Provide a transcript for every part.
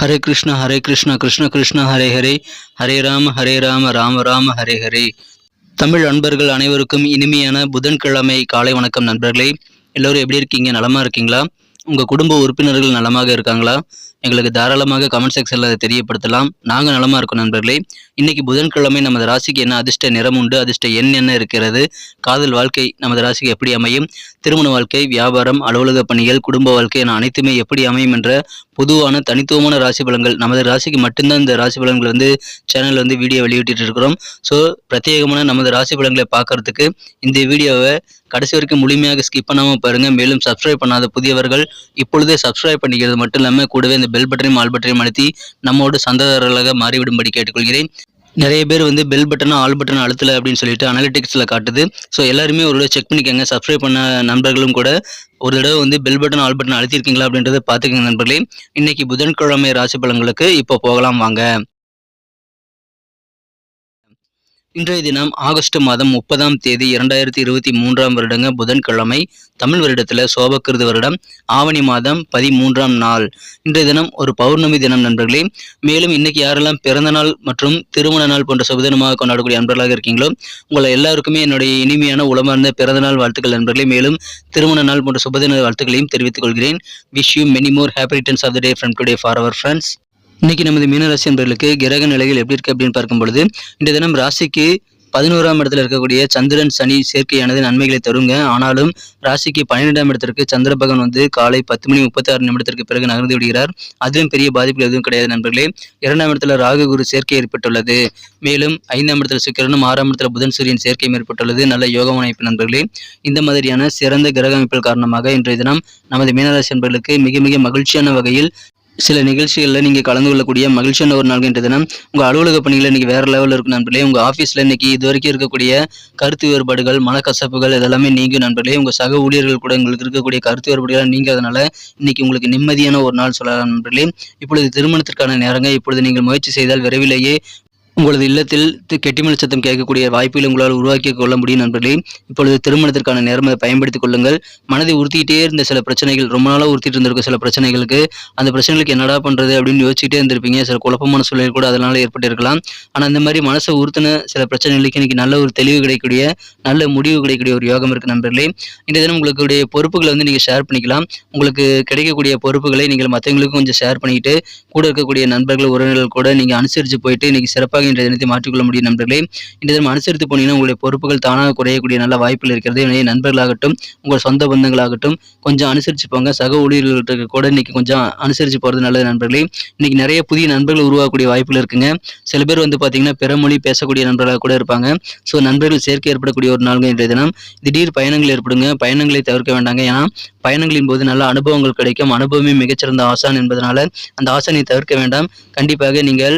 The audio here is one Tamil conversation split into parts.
ஹரே கிருஷ்ணா ஹரே கிருஷ்ணா கிருஷ்ண கிருஷ்ணா ஹரே ஹரே. ஹரே ராம ஹரே ராம ராம ராம ஹரே ஹரே. தமிழ் அன்பர்கள் அனைவருக்கும் இனிமையான புதன்கிழமை காலை வணக்கம் நண்பர்களே. எல்லோரும் எப்படி இருக்கீங்க? நலமா இருக்கீங்களா? உங்க குடும்ப உறுப்பினர்கள் நலமாக இருக்காங்களா? எங்களுக்கு தாராளமாக கமெண்ட் செக்ஷனில் அதை தெரியப்படுத்தலாம். நாங்கள் நலமா இருக்கோம் நண்பர்களே. இன்னைக்கு புதன்கிழமை நமது ராசிக்கு என்ன அதிர்ஷ்ட நிறம் உண்டு அதிர்ஷ்ட எண் என்ன இருக்கிறது? காதல் வாழ்க்கை நமது ராசிக்கு எப்படி அமையும்? திருமண வாழ்க்கை வியாபாரம் அலுவலக பணிகள் குடும்ப வாழ்க்கை என அனைத்துமே எப்படி அமையும் என்ற பொதுவான தனித்துவமான ராசி பலன்கள். நமது ராசிக்கு மட்டும்தான் இந்த ராசி பலன்கள் வந்து சேனல் வந்து வீடியோ வெளியிட்டு இருக்கிறோம். ஸோ பிரத்யேகமான நமது ராசி பலன்களை பார்க்கறதுக்கு இந்த வீடியோவை கடைசி வரைக்கும் முழுமையாக ஸ்கிப் பண்ணாமல் பாருங்கள் மேலும் சப்ஸ்கிரைப் பண்ணாத புதியவர்கள் இப்பொழுதே சப்ஸ்கிரைப் பண்ணிக்கிறது மட்டும் இல்லாமல் கூடவே இந்த பெல் பட்டனையும் ஆல் பட்டனையும் அழுத்தி நம்மோடு சந்ததாரர்களாக மாறிவிடும்படி கேட்டுக்கொள்கிறேன். நிறைய பேர் வந்து பெல் பட்டனும் ஆல் பட்டன் அழுத்தல அப்படின்னு சொல்லிட்டு அனலிட்டிக்ஸில் காட்டுது. ஸோ எல்லாருமே ஒரு தடவை செக் பண்ணிக்கோங்க. சப்ஸ்கிரைப் பண்ண நண்பர்களும் கூட ஒரு தடவை வந்து பெல் பட்டன் ஆல் பட்டன் அழுத்திருக்கீங்களா அப்படின்றத பார்த்துக்கங்க நண்பர்களே. இன்னைக்கு புதன்கிழமை ராசி பலன்களுக்கு இப்போ போகலாம் வாங்க. இன்றைய தினம் ஆகஸ்ட் மாதம் முப்பதாம் தேதி இரண்டாயிரத்தி இருபத்தி மூன்றாம் வருடங்க புதன்கிழமை தமிழ் வருடத்தில் சோபக்கிருது வருடம் ஆவணி மாதம் பதிமூன்றாம் நாள். இன்றைய தினம் ஒரு பௌர்ணமி தினம் நண்பர்களே. மேலும் இன்னைக்கு யாரெல்லாம் பிறந்த நாள் மற்றும் திருமண நாள் போன்ற சுபதினமாக கொண்டாடக்கூடிய நண்பர்களாக இருக்கீங்களோ உங்களை எல்லாருக்குமே என்னுடைய இனிமையான உளமார்ந்த பிறந்த நாள் வாழ்த்துக்கள் நண்பர்களே. மேலும் திருமண நாள் போன்ற சுபதின வாழ்த்துக்களையும் தெரிவித்துக் கொள்கிறேன். Wish you many more happy returns of the day from today for our friends இன்னைக்கு நமது மீனராசி என்பவர்களுக்கு கிரக நிலைகள் எப்படி இருக்கு அப்படின்னு பார்க்கும் பொழுது இந்த தினம் ராசிக்கு பதினோராம் இடத்துல இருக்கக்கூடிய சந்திரன் சனி சேர்க்கையானது நன்மைகளை தருங்க. ஆனாலும் ராசிக்கு பன்னிரெண்டாம் இடத்திற்கு சந்திர பகவான் வந்து காலை பத்து மணி முப்பத்தி ஆறு நிமிடத்திற்கு பிறகு நகர்ந்து விடுகிறார். அதுவும் பெரிய பாதிப்புகள் எதுவும் கிடையாது நண்பர்களே. இரண்டாம் இடத்துல ராகு குரு சேர்க்கை ஏற்பட்டுள்ளது. மேலும் ஐந்தாம் இடத்துல சுக்கிரனும் ஆறாம் இடத்துல புதன் சூரியன் சேர்க்கையும் ஏற்பட்டுள்ளது. நல்ல யோக அமைப்பு நண்பர்களே. இந்த மாதிரியான சிறந்த கிரக அமைப்புகள் காரணமாக இன்றைய தினம் நமது மீனராசி நண்பர்களுக்கு மிக மிக மகிழ்ச்சியான வகையில் சில நிகழ்ச்சிகளில் நீங்கள் கலந்து கொள்ளக்கூடிய மகிழ்ச்சியான ஒரு நாள் என்ற உங்கள் அலுவலக பணிகள் இன்னைக்கு வேறு லெவலில் இருக்கும் நண்பர்களே. உங்கள் ஆஃபீஸில் இன்னைக்கு இது வரைக்கும் இருக்கக்கூடிய கருத்து வேறுபாடுகள் மனக்கசப்புகள் இதெல்லாமே நீங்கும் நண்பர்களே. உங்கள் சக ஊழியர்கள் கூட உங்களுக்கு இருக்கக்கூடிய கருத்து வேறுபாடுகள் நீங்கள் அதனால் இன்றைக்கி உங்களுக்கு நிம்மதியான ஒரு நாள் சொல்லலாம் நண்பர்களே. இப்பொழுது திருமணத்திற்கான நேரங்க. இப்பொழுது நீங்கள் முயற்சி செய்தால் விரைவிலேயே உங்களது இல்லத்தில் கெட்டிமல் சத்தம் கேட்கக்கூடிய வாய்ப்புகளை உங்களால் உருவாக்கி கொள்ள முடியும் நண்பர்களே. இப்பொழுது திருமணத்திற்கான நேரம் அதை பயன்படுத்திக் கொள்ளுங்கள். மனதை உறுத்திக்கிட்டே இருந்த சில பிரச்சனைகள் ரொம்ப நாளாக உறுத்திட்டு இருந்திருக்க சில பிரச்சனைகளுக்கு அந்த பிரச்சனைகளுக்கு என்னடா பண்றது அப்படின்னு யோசிச்சுட்டே இருந்திருப்பீங்க. சில குழப்பமான சூழல் கூட அதனால ஏற்பட்டிருக்கலாம். ஆனால் இந்த மாதிரி மனசை உறுத்தின சில பிரச்சனைகளுக்கு இன்னைக்கு நல்ல ஒரு தெளிவு கிடைக்கக்கூடிய நல்ல முடிவு கிடைக்கக்கூடிய ஒரு யோகம் இருக்கு நண்பர்களே. இந்த தினம் உங்களுக்கு பொறுப்புகளை வந்து நீங்கள் ஷேர் பண்ணிக்கலாம். உங்களுக்கு கிடைக்கக்கூடிய பொறுப்புகளை நீங்கள் மற்றவங்களுக்கும் கொஞ்சம் ஷேர் பண்ணிக்கிட்டு கூட இருக்கக்கூடிய நண்பர்கள் உறவினர்கள் கூட நீங்கள் அனுசரித்து போயிட்டு இன்னைக்கு சிறப்பாக இன்றைய தினத்தை மாற்றிக்கொள்ள முடியும் நண்பர்களே. இன்றைய தினம் அனுசரித்து போனீங்கன்னா உங்களுடைய பொறுப்புகள் தானாக குறையக்கூடிய நல்ல வாய்ப்புகள் இருக்கிறது. எனவே நண்பர்களாகட்டும் உங்கள் சொந்த பந்தங்களாகட்டும் கொஞ்சம் அனுசரித்து போங்க. சக ஊழியர்களுக்கு கூட இன்னைக்கு கொஞ்சம் அனுசரித்து போகிறது நல்லது நண்பர்களே. இன்னைக்கு நிறைய புதிய நண்பர்கள் உருவாகக்கூடிய வாய்ப்புகள் இருக்குங்க. சில பேர் வந்து பார்த்தீங்கன்னா பிறமொழி பேசக்கூடிய நண்பர்களாக கூட இருப்பாங்க. ஸோ நண்பர்கள் சேர்க்கை ஏற்படக்கூடிய ஒரு நாள்கள் இன்றைய தினம். திடீர் பயணங்கள் ஏற்படுங்க. பயணங்களை தவிர்க்க வேண்டாங்க. ஏன்னா பயணங்களின் போது நல்ல அனுபவங்கள் கிடைக்கும். அனுபவமே மிகச்சிறந்த ஆசான் என்பதனால அந்த ஆசானை தவிர்க்க வேண்டாம். கண்டிப்பாக நீங்கள்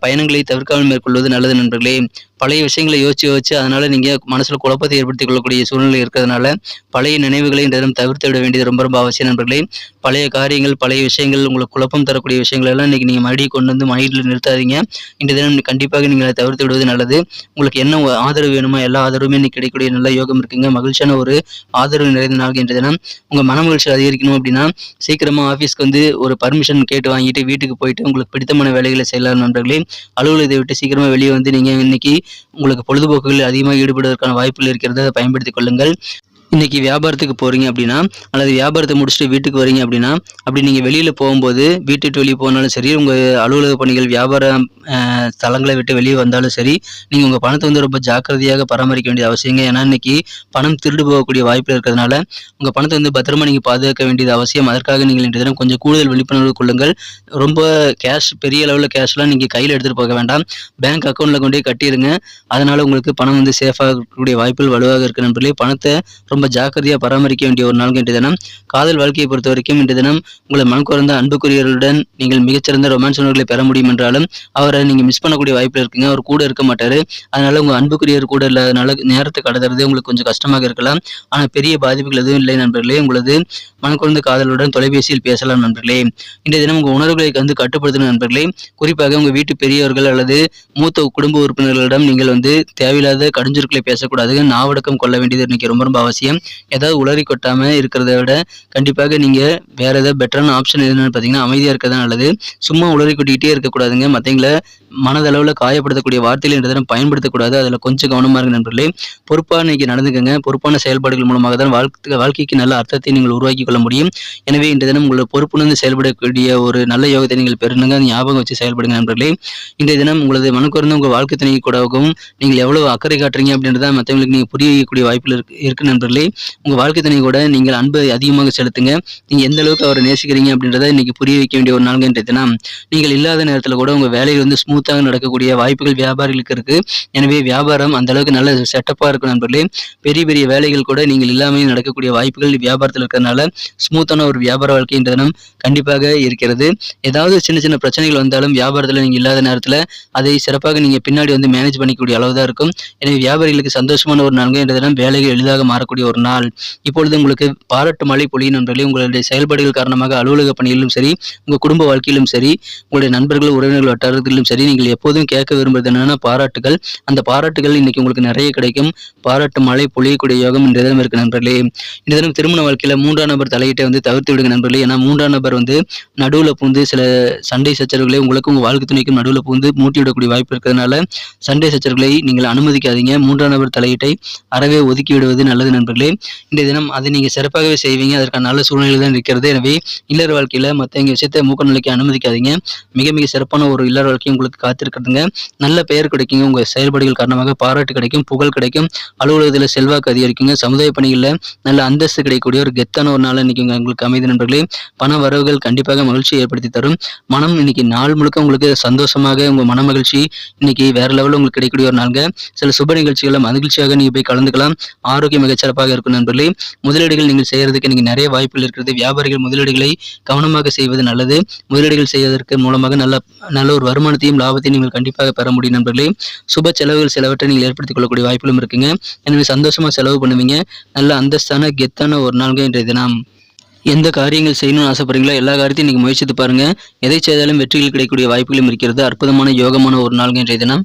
பயணங்களை தவிர்க்காமல் மேற்கொள்வது நல்லது நண்பர்களே. பழைய விஷயங்களை யோசிச்சு யோசிச்சு அதனால நீங்கள் மனசில் குழப்பத்தை ஏற்படுத்திக் கொள்ளக்கூடிய சூழ்நிலை இருக்கிறதுனால பழைய நினைவுகளை இந்த தினம் தவிர்த்து விட வேண்டியது ரொம்ப ரொம்ப அவசியம் நண்பர்களே. பழைய காரியங்கள் பழைய விஷயங்கள் உங்களுக்கு குழப்பம் தரக்கூடிய விஷயங்கள் எல்லாம் இன்றைக்கி நீங்கள் மறுபடியும் கொண்டு வந்து மைண்டில் நிறுத்தாதீங்க. இந்த தினம் கண்டிப்பாக நீங்கள் அதை தவிர்த்து விடுவது நல்லது. உங்களுக்கு என்ன ஆதரவு வேணுமோ எல்லா ஆதரவுமே இன்னைக்கு கிடைக்கக்கூடிய நல்ல யோகம் இருக்குங்க. மகிழ்ச்சியான ஒரு ஆதரவு நிறைந்த நாள் இன்றைய தினம். உங்கள் மன மகிழ்ச்சி அதிகரிக்கணும் அப்படின்னா சீக்கிரமாக ஆஃபீஸ்க்கு வந்து ஒரு பர்மிஷன் கேட்டு வாங்கிட்டு வீட்டுக்கு போயிட்டு உங்களுக்கு பிடித்தமான வேலைகளை செய்யலாம் நண்பர்களே. அலுவலகத்தை விட்டு சீக்கிரமாக வெளியே வந்து நீங்கள் இன்னைக்கு உங்களுக்கு பொழுதுபோக்குகளில் அதிகமாக ஈடுபடுவதற்கான வாய்ப்புகள் இருக்கிறது அதை பயன்படுத்திக் கொள்ளுங்கள் இன்றைக்கி வியாபாரத்துக்கு போகிறீங்க அப்படின்னா அல்லது வியாபாரத்தை முடிச்சுட்டு வீட்டுக்கு வரீங்க அப்படின்னா அப்படி நீங்கள் வெளியில் போகும்போது வீட்டு விட்டு வெளியே போனாலும் சரி உங்கள் அலுவலக பணிகள் வியாபார தலங்களை தளங்களை விட்டு வெளியே வந்தாலும் சரி நீங்கள் உங்கள் பணத்தை வந்து ரொம்ப ஜாக்கிரதையாக பராமரிக்க வேண்டிய அவசியங்க. ஏன்னா இன்னைக்கு பணம் திருடு போகக்கூடிய வாய்ப்பு இருக்கிறதுனால உங்கள் பணத்தை வந்து பத்திரமா நீங்கள் பாதுகாக்க வேண்டியது அவசியம். அதற்காக நீங்கள் இன்றைய தினம் கொஞ்சம் கூடுதல் விழிப்புணர்வு கொள்ளுங்கள். ரொம்ப கேஷ் பெரிய அளவில் கேஷ்லாம் நீங்கள் கையில் எடுத்துகிட்டு போக வேண்டாம். பேங்க் அக்கௌண்ட்டில் கொண்டு போய் கட்டிடுங்க. அதனால் உங்களுக்கு பணம் வந்து சேஃபாக இருக்கக்கூடிய வாய்ப்புகள் வலுவாக இருக்கு நண்பர்களே. பணத்தை ரொம்ப ரொம்ப ஜாக்கிரதையாக பராமரிக்க வேண்டிய ஒரு நாள் இன்றைய தினம். காதல் வாழ்க்கையை பொறுத்த வரைக்கும் இன்றைய தினம் உங்களை மனம் குறைந்த அன்புக்குரியவர்களுடன் நீங்கள் மிகச்சிறந்த ரொமான்ஸ் உணர்வுகளை பெற முடியும் என்றாலும் அவரை நீங்கள் மிஸ் பண்ணக்கூடிய வாய்ப்பில் இருக்குங்க. அவர் கூட இருக்க மாட்டாரு. அதனால உங்க அன்புக்குரியவர் கூட இல்லாதனால நேரத்தை கடத்துறது உங்களுக்கு கொஞ்சம் கஷ்டமாக இருக்கலாம். ஆனால் பெரிய பாதிப்புகள் எதுவும் இல்லை நண்பர்களே. உங்களது மனக்குழந்த காதலுடன் தொலைபேசியில் பேசலாம் நண்பர்களே. இன்றைய தினம் உங்க உணர்வுகளை வந்து கட்டுப்படுத்தணும் நண்பர்களே. குறிப்பாக உங்க வீட்டு பெரியவர்கள் அல்லது மூத்த குடும்ப உறுப்பினர்களிடம் நீங்கள் வந்து தேவையில்லாத கடுஞ்சொற்களை பேசக்கூடாது நாவடக்கம் கொள்ள வேண்டியது இன்னைக்கு ரொம்ப ரொம்ப அவசியம். ஏதாவது உளறி கொட்டாமல் இருக்கிறத விட கண்டிப்பாக நீங்கள் வேறு ஏதாவது பெட்டரான ஆப்ஷன் எதுன்னு பார்த்தீங்கன்னா அமைதியாக இருக்க தான் நல்லது. சும்மா உளறி கொட்டிக்கிட்டே இருக்கக்கூடாதுங்க. மற்றவங்கள மனதளவில் காயப்படுத்தக்கூடிய வார்த்தைகள் என்ற பயன்படுத்தக்கூடாது. அதில் கொஞ்சம் கவனமாக இருக்கு நண்பர்களே. பொறுப்பாக இன்னைக்கு நடந்துக்கங்க. பொறுப்பான செயல்பாடுகள் மூலமாக தான் வாழ்க்கை வாழ்க்கைக்கு நல்ல அர்த்தத்தை நீங்கள் உருவாக்கி கொள்ள முடியும். எனவே இன்றைய தினம் உங்களோட பொறுப்புணர்ந்து செயல்படக்கூடிய ஒரு நல்ல யோகத்தை நீங்கள் பெறணுங்க ஞாபகம் வச்சு செயல்படுங்க நண்பர்களே. இன்றைய தினம் உங்களது மனக்குறந்து உங்கள் வாழ்க்கை துணை கூடவும் நீங்கள் எவ்வளவு அக்கறை காட்டுறீங்க அப்படின்றத மற்றவங்களுக்கு நீங்கள் புரிய வைக்கக்கூடிய வாய்ப்புகள் இருக்கு இருக்கு நண்பர்களே. உங்கள் வாழ்க்கை துணை கூட நீங்கள் அன்பை அதிகமாக செலுத்துங்க. நீங்கள் எந்த அளவுக்கு அவரை நேசிக்கிறீங்க அப்படின்றத இன்னைக்கு புரிய வைக்க வேண்டிய ஒரு நாள்ங்க இன்றைய நீங்கள் இல்லாத நேரத்தில் கூட உங்கள் வேலைகள் வந்து ஸ்மூத்தாக நடக்கக்கூடிய வாய்ப்புகள் வியாபாரிகளுக்கு இருக்குது எனவே வியாபாரம் அந்த அளவுக்கு நல்ல செட்டப்பாக இருக்கும் நண்பர்களே. பெரிய பெரிய வேலைகள் கூட நீங்கள் இல்லாமல் நடக்கக்கூடிய வாய்ப்புகள் வியாபாரத்தில் இருக்கிறதுனால ஸ்மூத்தான ஒரு வியாபார வாழ்க்கை இன்றைய தினம் கண்டிப்பாக இருக்கிறது. ஏதாவது சின்ன சின்ன பிரச்சனைகள் வந்தாலும் வியாபாரத்தில் நீங்கள் இல்லாத நேரத்தில் அதை சிறப்பாக நீங்கள் பின்னாடி வந்து மேனேஜ் பண்ணிக்கூடிய அளவு தான் இருக்கும். எனவே வியாபாரிகளுக்கு சந்தோஷமான ஒரு நாள் என்ற தினம். வேலைகள் எளிதாக மாறக்கூடிய ஒரு நாள். இப்பொழுது உங்களுக்கு பாராட்டு மழை பொழியும் நண்பர்களே உங்களுடைய செயல்பாடுகள் காரணமாக அலுவலக பணியிலும் சரி உங்கள் குடும்ப வாழ்க்கையிலும் சரி உங்களுடைய நண்பர்கள் உறவினர்கள் வட்டாரத்திலும் சரி நீங்கள் எப்போதும் கேட்க விரும்புவது என்னென்னா பாராட்டுகள். அந்த பாராட்டுகள் இன்னைக்கு உங்களுக்கு நிறைய கிடைக்கும். பாராட்டு மழை பொழியக்கூடிய யோகம் இன்றைய தினம் இருக்கு நண்பர்களே. இந்த தினம் திருமண வாழ்க்கையில் மூன்றாம் நபர் தலையிட்ட வந்து தவிர்த்து விடுங்க நண்பர்களே. ஏன்னா மூன்றாம் நபர் வந்து நடுவில் பூந்து சில சண்டை சச்சரவுகளை உங்களுக்கும் உங்கள் வாழ்க்கை துணைக்கும் நடுவில் பூந்து மூட்டி விடக்கூடிய வாய்ப்பு இருக்கிறதுனால சண்டை சச்சரவுகளை நீங்கள் அனுமதிக்காதீங்க. மூன்றாம் நபர் தலையீட்டை அறவே ஒதுக்கி விடுவது நல்லது நண்பர்களே. இந்த தினம் அதை நீங்கள் சிறப்பாகவே செய்வீங்க. அதற்கான நல்ல சூழ்நிலை தான் இருக்கிறது. எனவே இல்லற வாழ்க்கையில் மற்றவங்க விஷயத்தை மூக்க நிலைக்கு அனுமதிக்காதீங்க. மிக மிக சிறப்பான ஒரு இல்லற வாழ்க்கை உங்களுக்கு காத்திருக்கிறதுங்க. நல்ல பெயர் கிடைக்குங்க. உங்கள் செயல்பாடுகள் காரணமாக பாராட்டு கிடைக்கும் புகழ் கிடைக்கும் அலுவலகத்தில் செல்வாக்கு அதிகரிக்குங்க. சமுதாய பணிகளில் நல்ல அந்தஸ்து கிடைக்கக்கூடிய ஒரு கெத்தான ஒரு நாள் இன்னைக்கு உங்களுக்கு அமைதி நண்பர்களே. பண வரவுகள் கண்டிப்பாக மகிழ்ச்சியை ஏற்படுத்தி தரும். மனம் இன்னைக்கு நாள் முழுக்க உங்களுக்கு சந்தோஷமாக உங்கள் மன மகிழ்ச்சி இன்னைக்கு வேற லெவலில் உங்களுக்கு கிடைக்கக்கூடிய ஒரு நாளுங்க. சில சுப நிகழ்ச்சிகளை மகிழ்ச்சியாக நீங்கள் போய் கலந்துக்கலாம். ஆரோக்கியம் மிகச்சிறப்பாக இருக்கும் நண்பர்களே. முதலீடுகள் நீங்கள் செய்யறதுக்கு இன்னைக்கு நிறைய வாய்ப்புகள் இருக்கிறது வியாபாரிகள் முதலீடுகளை கவனமாக செய்வது நல்லது. முதலீடுகள் செய்வதற்கு மூலமாக நல்ல நல்ல ஒரு வருமானத்தையும் லாபத்தையும் நீங்கள் கண்டிப்பாக பெற முடியும் நண்பர்களே. சுப செலவுகள் சிலவற்றை நீங்கள் ஏற்படுத்திக் கொள்ளக்கூடிய வாய்ப்புகளும் இருக்குங்க. எனவே சந்தோஷமா செலவு பண்ணுவீங்க. நல்ல அந்தஸ்தான கெத்தான ஒரு நாள்கள் இன்றைய தினம். எந்த காரியங்கள் செய்யணும்னு ஆசைப்படுறீங்களோ எல்லா காரியத்தையும் நீங்கள் முயற்சித்து பாருங்க. எதை செய்தாலும் வெற்றிகள் கிடைக்கக்கூடிய வாய்ப்புகளும் இருக்கிறது. அற்புதமான யோகமான ஒரு நாள்கள் இன்றைய தினம்.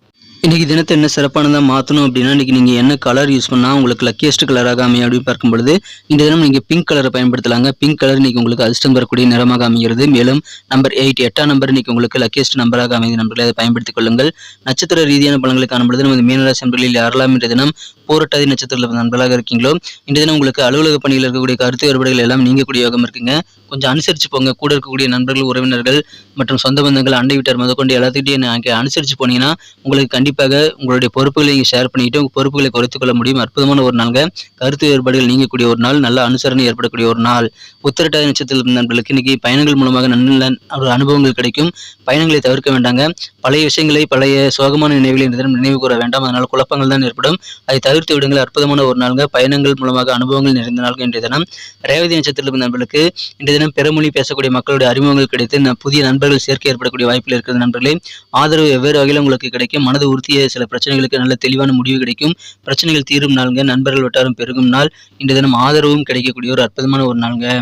இன்றைக்கி தினத்தை என்ன சிறப்பானதாக மாற்றணும் அப்படின்னா இன்றைக்கி நீங்கள் என்ன கலர் யூஸ் பண்ணால் உங்களுக்கு லக்கியஸ்ட் கலராக அமையும் அப்படின்னு பார்க்கும் பொழுது இந்த தினம் நீங்கள் பிங்க் கலரை பயன்படுத்தலாங்க. பிங்க் கலர் இன்றைக்கி உங்களுக்கு அதிர்ஷ்டம் தரக்கூடிய நிறமாக அமைகிறது. மேலும் நம்பர் எயிட் எட்டாம் நம்பர் இன்றைக்கி உங்களுக்கு லக்கியஸ்ட் நம்பராக அமைந்த நம்பர்களை அதை பயன்படுத்திக் கொள்ளுங்கள். நட்சத்திர ரீதியான பலன்களை காணும்பொழுது நமது மீனராசி நண்பர்களில் யாரெல்லாம் இன்றைய தினம் போராட்டாதி நட்சத்திரத்தில் நண்பர்களாக இருக்கீங்களோ இந்த தினம் உங்களுக்கு அலுவலக பணியில் இருக்கக்கூடிய கருத்து வேறுபாடுகள் எல்லாம் நீங்கக்கூடிய யோகம் இருக்குங்க. கொஞ்சம் அனுசரித்து போங்க. கூட இருக்கக்கூடிய நண்பர்கள் உறவினர்கள் மற்றும் சொந்த பந்தங்கள் அண்டை வீட்டார் முதற்கொண்டு எல்லாத்துக்கிட்டையும் அனுசரித்து போனீங்கன்னா உங்களுக்கு கண்டிப்பாக உங்களுடைய பொறுப்புகளை நீங்கள் ஷேர் பண்ணிட்டு உங்கள் பொறுப்புகளை குறைத்துக் கொள்ள முடியும். அற்புதமான ஒரு நாள்ங்க. கருத்து வேறுபாடுகள் நீங்கக்கூடிய ஒரு நாள் நல்ல அனுசரணை ஏற்படக்கூடிய ஒரு நாள். உத்திரட்டாதி நட்சத்திரத்தில் நண்பர்களுக்கு இன்னைக்கு பயணங்கள் மூலமாக நல்ல ஒரு அனுபவங்கள் கிடைக்கும். பயணங்களை தவிர்க்க வேண்டாங்க. பழைய விஷயங்களை பழைய சோகமான நினைவுகளை தினம் நினைவு கூற வேண்டாம். அதனால் குழப்பங்கள் தான் ஏற்படும். அதை தவிர்த்து விடுங்கள். அற்புதமான ஒரு நாள்ங்க. பயணங்கள் மூலமாக அனுபவங்கள் நிறைந்த நாள்கள் இன்றைய தினம். ரேவதி நட்சத்திரத்தில் நண்பர்களுக்கு இன்றைய தினம் பிறமொழி பேசக்கூடிய மக்களுடைய அறிமுகங்கள் கிடைத்து புதிய நண்பர்கள் சேர்க்கை ஏற்படக்கூடிய வாய்ப்பில் இருக்கிறது நண்பர்களே ஆதரவு வெவ்வேறு வகையில் உங்களுக்கு கிடைக்கும். மனது உறுத்திய சில பிரச்சனைகளுக்கு நல்ல தெளிவான முடிவு கிடைக்கும். பிரச்சனைகள் தீரும் நாளுங்க நண்பர்கள் வட்டாரம் பெருகும் நாள். இன்று தினம் ஆதரவும் கிடைக்கக்கூடிய ஒரு அற்புதமான ஒரு நாளுங்க.